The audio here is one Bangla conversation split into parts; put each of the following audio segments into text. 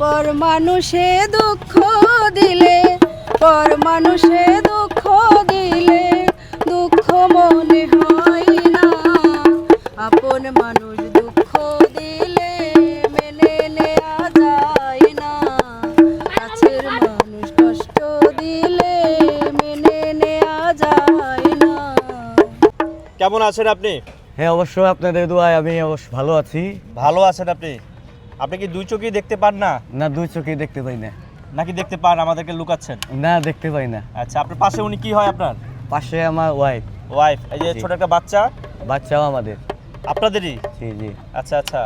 পর মানুষে দুঃখ দিলে পর মানুষে দুঃখ দিলে দুঃখ মনে হয় না। আপন মানুষ দুঃখ দিলে মেনে নেওয়া যায় না। কাছের মানুষ কষ্ট দিলে মেনে নেওয়া যায় না। কেমন আছেন আপনি? হ্যাঁ অবশ্যই আপনাদের দোয়ায় আমি অবশ্য ভালো আছি। ভালো আছেন আপনি? আপনি কি দুই চোখেই দেখতে পান না? না দুই চোখেই দেখতে পাই না। নাকি দেখতে পান আমাদেরকে লুকাচ্ছেন? না দেখতে পাই না। আচ্ছা আপনার পাশে উনি কি হয় আপনার? পাশে আমার ওয়াইফ ওয়াইফ এই যে ছোট একটা বাচ্চা? বাচ্চাও আমাদের। আপনাদেরই? জি জি। আচ্ছা আচ্ছা।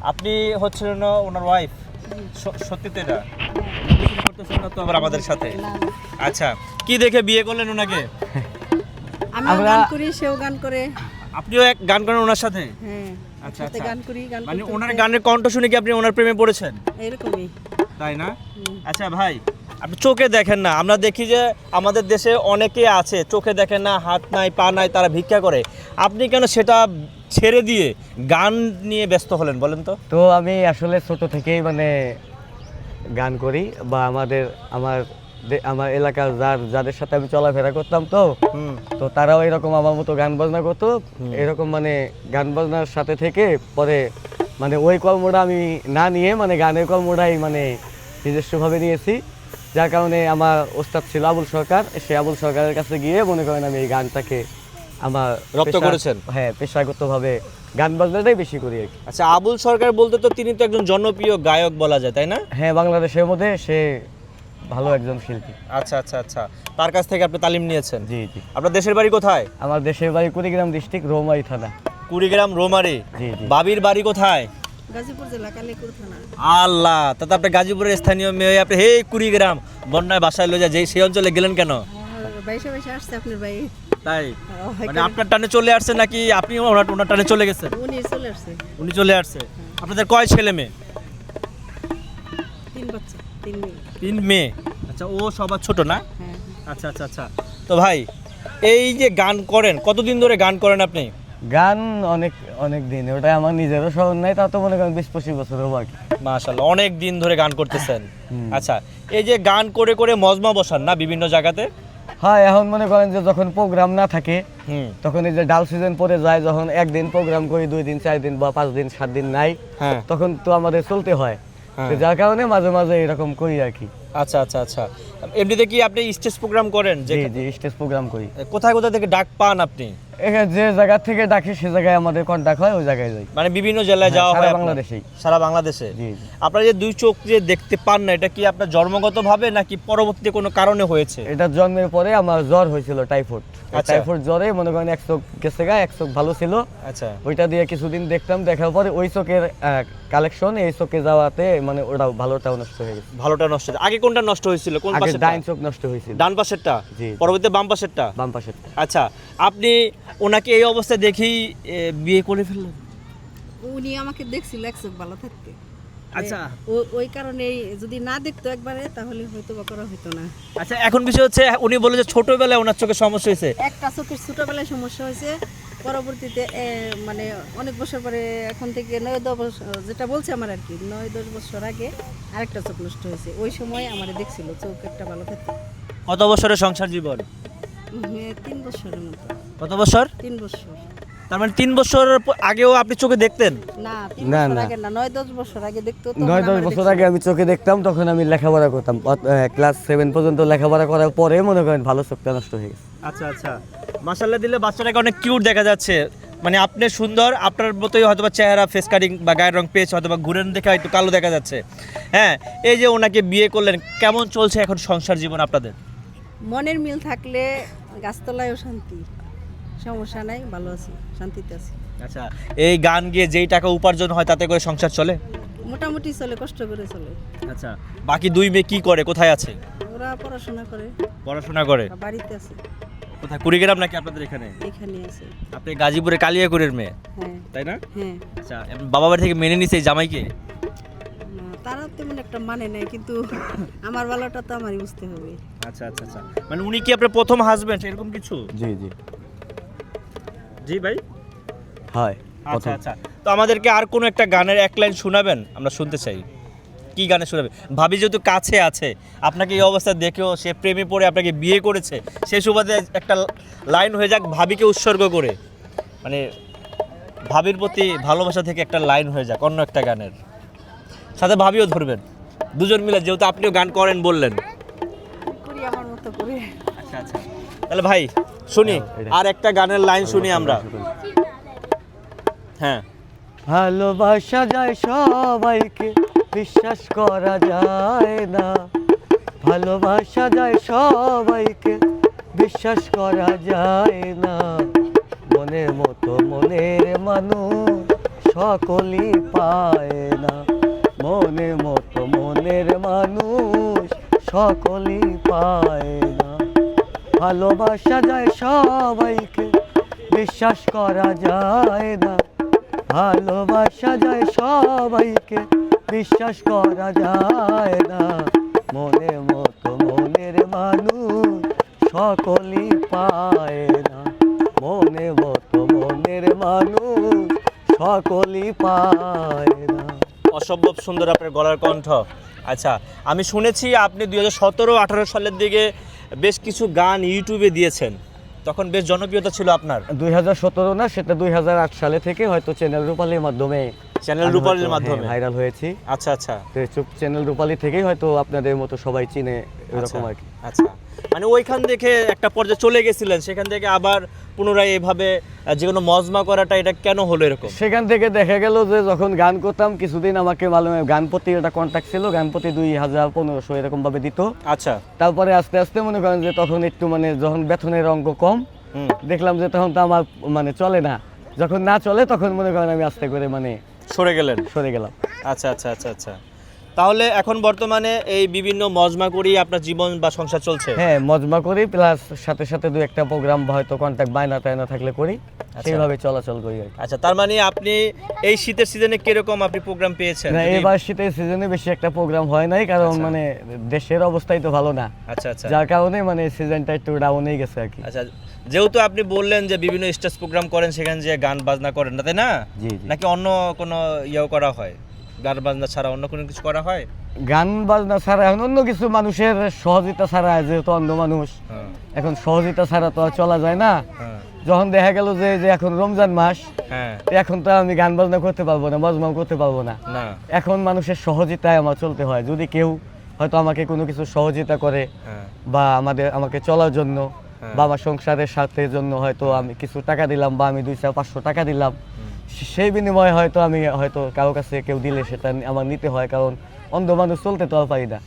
আপনি হচ্ছেন না ওনার ওয়াইফ সত্যি তো এটা? করতেছেন না তো আবার আমাদের সাথে। আচ্ছা কি দেখে বিয়ে করলেন ওনাকে? আমরা- গান করি সেও গান করে। আপনিও এক গান করেন ওনার সাথে? হ্যাঁ আচ্ছা, সাথে আচ্ছা। গান করি গান মানে ওনার গানের কণ্ঠ শুনে কি আপনি ওনার প্রেমে পড়েছেন? এরকমই। তাই না? আচ্ছা ভাই আপনি চোখে দেখেন না আমরা দেখি যে আমাদের দেশে অনেকে আছে চোখে দেখেন না হাত নাই পা নাই তারা ভিক্ষা করে। আপনি কেন সেটা ছেড়ে দিয়ে গান নিয়ে ব্যস্ত হলেন বলেন তো? তো আমি আসলে ছোট থেকেই মানে গান করি বা আমাদের আমার আমার এলাকার যার যাদের সাথে আমি চলাফেরা করতাম তো তো তারাও এরকম আমার মতো গান বাজনা করতো। এরকম মানে গান বাজনার সাথে থেকে পরে মানে ওই কর্মটা আমি না নিয়ে মানে গানের কর্মটাই মানে নিজস্বভাবে নিয়েছি। যার কারণে আমার ওস্তাদ ছিল আবুল সরকার সে আবুল সরকারের কাছে গিয়ে মনে করেন আমি এই গানটাকে আমার রপ্ত করেছেন? হ্যাঁ পেশাগতভাবে গান বাজনাটাই বেশি করি আর কি। আচ্ছা আবুল সরকার বলতে তো তিনি তো একজন জনপ্রিয় গায়ক বলা যায় তাই না? হ্যাঁ বাংলাদেশের মধ্যে সে ভালো একজন শিল্পী। আচ্ছা আচ্ছা আচ্ছা। তার কাছ থেকে আপনি তালিম নিয়েছেন? জি জি। আপনার দেশের বাড়ি কোথায়? আমার দেশের বাড়ি কুড়িগ্রাম ডিস্ট্রিক্ট রোমারি থানা। কুড়িগ্রাম রোমারি। জি জি। বাবির বাড়ি কোথায়? গাজীপুর জেলা কালীপুর থানা। আল্লাহ তাতে আপনি গাজীপুরের স্থানীয় মেয়ে আপনি হে কুড়িগ্রাম। বন্যায় বাসায় লয়ে যায় যেই সেই অঞ্চলে গেলেন কেন? বাইশে বাইশে আসছে আপনার ভাই তাই? মানে আপনার টানে চলে আসছে নাকি আপনি ওনার ওনার টানে চলে গেছেন উনি চলে আসছে। উনি চলে আসছে। আপনাদের কয় ছেলে মেয়ে? তিন বাচ্চা। তিন মেয়ে। আচ্ছা ও সবার ছোট না? হ্যাঁ। আচ্ছা আচ্ছা আচ্ছা। তো ভাই এই যে গান করেন কতদিন ধরে গান করেন আপনি? গান অনেক অনেক দিন ওটা আমার নিজেরও স্মরণ নাই তা তো মনে করেন বিশ পঁচিশ বছর হব আর মাশাল্লাহ অনেক দিন ধরে গান করতেছেন। আচ্ছা এই যে গান করে করে মজমা বসান না বিভিন্ন জায়গাতে? হ্যাঁ এখন মনে করেন যে যখন প্রোগ্রাম না থাকে হুম। তখন এই যে ডাল সিজন পরে যায় যখন একদিন প্রোগ্রাম করি দুই দিন চার দিন বা পাঁচ দিন সাত দিন নাই হ্যাঁ। তখন তো আমাদের চলতে হয়। যার কারণে মাঝে মাঝে এরকম করি আর কি। আচ্ছা আচ্ছা আচ্ছা। এমনিতে কি আপনি স্টেজ প্রোগ্রাম করেন যে জি জি স্টেজ প্রোগ্রাম করি। কোথায় কোথায় থেকে ডাক পান আপনি? এখানে যে জায়গা থেকে ডাকি সে জায়গায় আমাদের কন্ট্যাক্ট হয় ওই জায়গায় যাই। মানে বিভিন্ন জেলায় হ্যাঁ, যাওয়া হয়? বাংলাদেশেই। সারা বাংলাদেশে? জি আপনারা যে দুই চোখ যে দেখতে পান না এটা কি আপনার জন্মগত ভাবে নাকি পরবর্তী কোনো কারণে হয়েছে? এটা জন্মের পরে আমার জ্বর হয়েছিল টাইফয়েড। আচ্ছা। টাইফয়েড জ্বরে মনে করেন এক চোখ গেছে গা এক চোখ ভালো ছিল। আচ্ছা। ওইটা দিয়ে কিছুদিন দেখতাম দেখার পরে ওই চোখের কালেকশন এই চোখে যাওয়াতে মানে ওটা ভালোটা নষ্ট হয়ে গেছে। ভালোটা নষ্ট আগে কোনটা নষ্ট হয়েছিল? কোন পাশেরটা? ডাইন চোখ নষ্ট হয়েছিল। ডান পাশেরটা? জি। পরবর্তীতে বাম পাশেরটা? বাম পাশের আচ্ছা আপনি ওনাকে এই অবস্থায় দেখেই বিয়ে করে ফেললেন? উনি আমাকে দেখছিল এক চোখ ভালো থাকতে। আচ্ছা। ওই কারণে যদি না দেখতো একবারে তাহলে হয়তো বা করা হতো না। আচ্ছা এখন বিষয় হচ্ছে উনি বলে যে ছোটবেলায় ওনার চোখে সমস্যা হয়েছে। একটা চোখের ছোটবেলায় সমস্যা হয়েছে পরবর্তীতে মানে অনেক বছর পরে এখন থেকে নয় দশ বছর যেটা বলছে আমার আর কি নয় দশ বছর আগে আরেকটা চোখ নষ্ট হয়েছে। ওই সময় আমার দেখছিল চোখ একটা ভালো থাকতে। কত বছরের সংসার জীবন? তিন বছরের মতো। কত বছর? তিন বছর। তার মানে তিন বছর আগেও আপনি চোখে দেখতেন? না না, না। আগে না নয় দশ বছর আগে দেখতো নয় দশ বছর আগে আমি চোখে দেখতাম তখন আমি লেখাপড়া করতাম। ক্লাস সেভেন পর্যন্ত লেখাপড়া করার পরে মনে করেন ভালো চোখটা নষ্ট হয়ে গেছে। আচ্ছা আচ্ছা। মাসাল্লাহ দিলে বাচ্চাটাকে অনেক কিউট দেখা যাচ্ছে। মানে আপনি সুন্দর আপনার মতোই হয়তো বা চেহারা ফেস কাটিং বা গায়ের রং পেয়েছে হয়তো বা ঘুরেন দেখে একটু কালো দেখা যাচ্ছে। হ্যাঁ এই যে ওনাকে বিয়ে করলেন কেমন চলছে এখন সংসার জীবন আপনাদের? মনের মিল থাকলে গাছতলায়ও শান্তি। সমস্যা নাই ভালো আছি শান্তিতে আছি। আচ্ছা এই গান গিয়ে যেই টাকা উপার্জন হয় তাতে করে সংসার চলে? মোটামুটি চলে কষ্ট করে চলে। আচ্ছা বাকি দুই মেয়ে কি করে কোথায় আছে? ওরা পড়াশোনা করে। পড়াশোনা করে। বাড়িতে আছে। কোথায়? কুড়িগ্রাম নাকি আপনাদের এখানে? এখানে আছে। আপনি গাজীপুরে কালিয়াকুরের মেয়ে হ্যাঁ। তাই না? হ্যাঁ। আচ্ছা বাবা বাড়ি থেকে মেনে নিছে এই জামাইকে? তারা তেমন একটা মানে নাই কিন্তু আমার ভালোটা তো আমারই বুঝতে হবে। আচ্ছা আচ্ছা আচ্ছা। মানে উনি কি আপনার প্রথম হাজবেন্ড এরকম কিছু? জি জি। জি ভাই? হয় আচ্ছা আচ্ছা। তো আমাদেরকে আর কোনো একটা গানের এক লাইন শোনাবেন আমরা শুনতে চাই। কি গানে শোনাবে ভাবি যেহেতু কাছে আছে আপনাকে এই অবস্থা দেখেও সে প্রেমে পড়ে আপনাকে বিয়ে করেছে সেই সুবাদে একটা লাইন হয়ে যাক ভাবিকে উৎসর্গ করে। মানে ভাবির প্রতি ভালোবাসা থেকে একটা লাইন হয়ে যাক অন্য একটা গানের। সাথে ভাবিও ধরবেন। দুজন মিলে যেহেতু আপনিও গান করেন বললেন। করি আমার মতো করে। আচ্ছা আচ্ছা। তাহলে ভাই শুনি আর একটা গানের লাইন শুনি আমরা। হ্যাঁ। ভালোবাসা যায় সবাইকে। বিশ্বাস করা যায় না। ভালোবাসা যায় সবাইকে, বিশ্বাস করা যায় না। মনের মতো মনের মানুষ সকলই পায় না। মনের মতো মনের মানুষ সকলই পায় না। ভালোবাসা যায় সবাইকে, বিশ্বাস করা যায় না। ভালোবাসা যায় সবাইকে বিশ্বাস করা যায় না। মনে মতো মনের মানুষ সকলই পায় না। মনে মতো মনের মানুষ সকলই পায় না। অসম্ভব সুন্দর আপনার গলার কণ্ঠ। আচ্ছা আমি শুনেছি আপনি দুই হাজার সতেরো আঠারো সালের দিকে বেশ কিছু গান ইউটিউবে দিয়েছেন। তখন বেশ জনপ্রিয়তা ছিল আপনার? দুই হাজার সতেরো না সেটা দুই হাজার আট সালে থেকে হয়তো চ্যানেল রূপালীর মাধ্যমে চ্যানেল রূপালীর মাধ্যমে? ভাইরাল হয়েছি। আচ্ছা আচ্ছা। তো চ্যানেল রূপালী থেকেই হয়তো আপনাদের মতো সবাই চিনে এরকম আর কি। আচ্ছা। মানে ওইখান থেকে একটা পর্যায়ে চলে গেছিলেন সেখান থেকে আবার পুনরায় এভাবে যে কোনো মজমা করাটা এটা কেন হলো এরকম? সেখান থেকে দেখা গেল যে যখন গান করতাম কিছুদিন আমাকে মালুমে গানপতি একটা কন্ট্যাক্ট ছিল গানপতি দুই হাজার পনেরোশো এরকম ভাবে দিত। আচ্ছা। তারপরে আস্তে আস্তে মনে করেন যে তখন একটু মানে যখন বেতনের অঙ্ক কম হুম। দেখলাম যে তখন তো আমার মানে চলে না। যখন না চলে তখন মনে করেন আমি আস্তে করে মানে সরে গেলেন। সরে গেলাম। আচ্ছা আচ্ছা আচ্ছা আচ্ছা। তাহলে এখন বর্তমানে এই বিভিন্ন মজমা করেই আপনার জীবন বা সংসার চলছে? হ্যাঁ মজমা করি প্লাস সাথে সাথে দু একটা প্রোগ্রাম হয়তো কন্ট্যাক্ট বায়না টায়না থাকলে করি। সেইভাবে চলাচল করি আর কি। আচ্ছা তার মানে আপনি এই শীতের সিজনে কীরকম আপনি প্রোগ্রাম পেয়েছেন? না যদি- এবার শীতের সিজনে বেশি একটা প্রোগ্রাম হয় নাই কারণ মানে দেশের অবস্থাই তো ভালো না। আচ্ছা আচ্ছা। যার কারণে মানে সিজনটা একটু ডাউনেই গেছে আর কি। আচ্ছা যেহেতু আপনি বললেন যে বিভিন্ন স্টেজ প্রোগ্রাম করেন সেখানে যে গান বাজনা করেন না তাই না? জি জি। নাকি অন্য কোনো ইয়েও করা হয়? গান বাজনা ছাড়া অন্য কোনো কিছু করা হয়? গান বাজনা ছাড়া এখন অন্য কিছু মানুষের সহযোগিতা ছাড়া যেহেতু অন্ধ মানুষ। হ্যাঁ। এখন সহযোগিতা ছাড়া তো আর চলা যায় না। হ্যাঁ। যখন দেখা গেল যে যে এখন রমজান মাস হ্যাঁ। এখন তো আমি গান বাজনা করতে পারব না মজমাও করতে পারব না। এখন মানুষের সহযোগিতায় আমার চলতে হয়। যদি কেউ হয়তো আমাকে কোনো কিছু সহযোগিতা করে বা আমাদের আমাকে চলার জন্য। বা আমার সংসারের স্বার্থের জন্য হয়তো আমি কিছু টাকা দিলাম বা আমি দুইশো পাঁচশো টাকা দিলাম সেই বিনিময়ে হয়তো আমি, হয়তো কারও কাছে কেউ দিলে সেটা আমার নিতে হয়, কারণ অন্ধ মানুষ চলতে তো পারি না।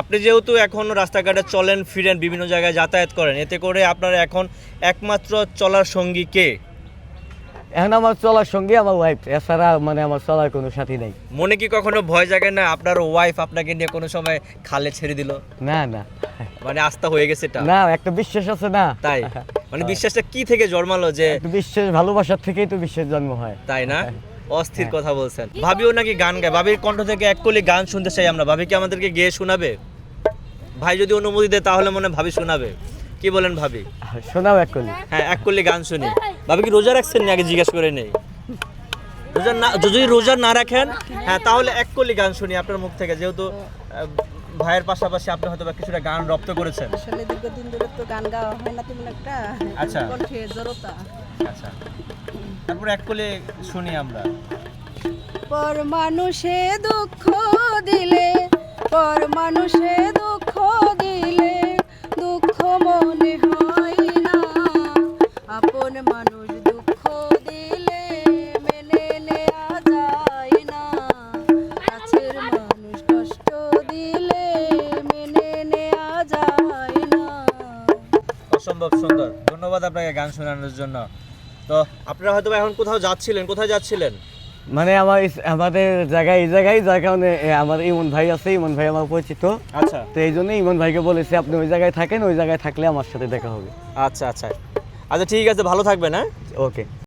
আপনি যেহেতু এখন রাস্তাঘাটে চলেন, ফিরেন, বিভিন্ন জায়গায় যাতায়াত করেন, এতে করে আপনার এখন একমাত্র চলার সঙ্গী কে? এখন আমার চলার সঙ্গে আমার ওয়াইফ এছাড়া মানে আমার চলার কোনো সাথী নেই। মনে কি কখনো ভয় জাগে না আপনার ওয়াইফ আপনাকে নিয়ে কোনো সময় খালে ছেড়ে দিল? না না। মানে আস্থা হয়ে গেছে এটা? না একটা বিশ্বাস আছে না। তাই? মানে বিশ্বাসটা কি থেকে জন্মালো যে বিশ্বাস ভালোবাসার থেকেই তো বিশ্বাস জন্ম হয়। তাই না? অস্থির কথা বলছেন। ভাবিও নাকি গান গায়। ভাবির কণ্ঠ থেকে এক কলি গান শুনতে চাই আমরা। ভাবি কি আমাদেরকে গেয়ে শোনাবে? ভাই যদি অনুমতি দেয় তাহলে মনে হয় ভাবি শোনাবে। কি বলেন ভাবি? শোনাও এক কলি। হ্যাঁ এক করলে গান শুনি। ভাবি কি রোজা রাখছেন আগে জিজ্ঞেস করে নেই? রোজা না যদি রোজা না রাখেন হ্যাঁ তাহলে এক করলে গান শুনি আপনার মুখ থেকে যেহেতু ভাইয়ের পাশাপাশি আপনি হয়তো বা কিছুটা গান রপ্ত করেছেন। আসলে দীর্ঘদিন ধরে তো গান গাওয়া হয় না তেমন একটা। আচ্ছা। কণ্ঠে জড়তা। আচ্ছা। তারপর এক করলে শুনি আমরা। পর মানুষে দুঃখ দিলে পর মানুষে ধন্যবাদ আপনাকে গান শোনানোর জন্য। তো আপনারা হয়তো এখন কোথাও যাচ্ছিলেন কোথায় যাচ্ছিলেন? মানে আমার আমাদের জায়গায় এই জায়গায় যার কারণে আমার ইমন ভাই আছে ইমন ভাই আমার পরিচিত। আচ্ছা। তো এই জন্য ইমন ভাইকে বলেছি আপনি ওই জায়গায় থাকেন ওই জায়গায় থাকলে আমার সাথে দেখা হবে। আচ্ছা আচ্ছা। আচ্ছা ঠিক আছে ভালো থাকবেন হ্যাঁ? ওকে।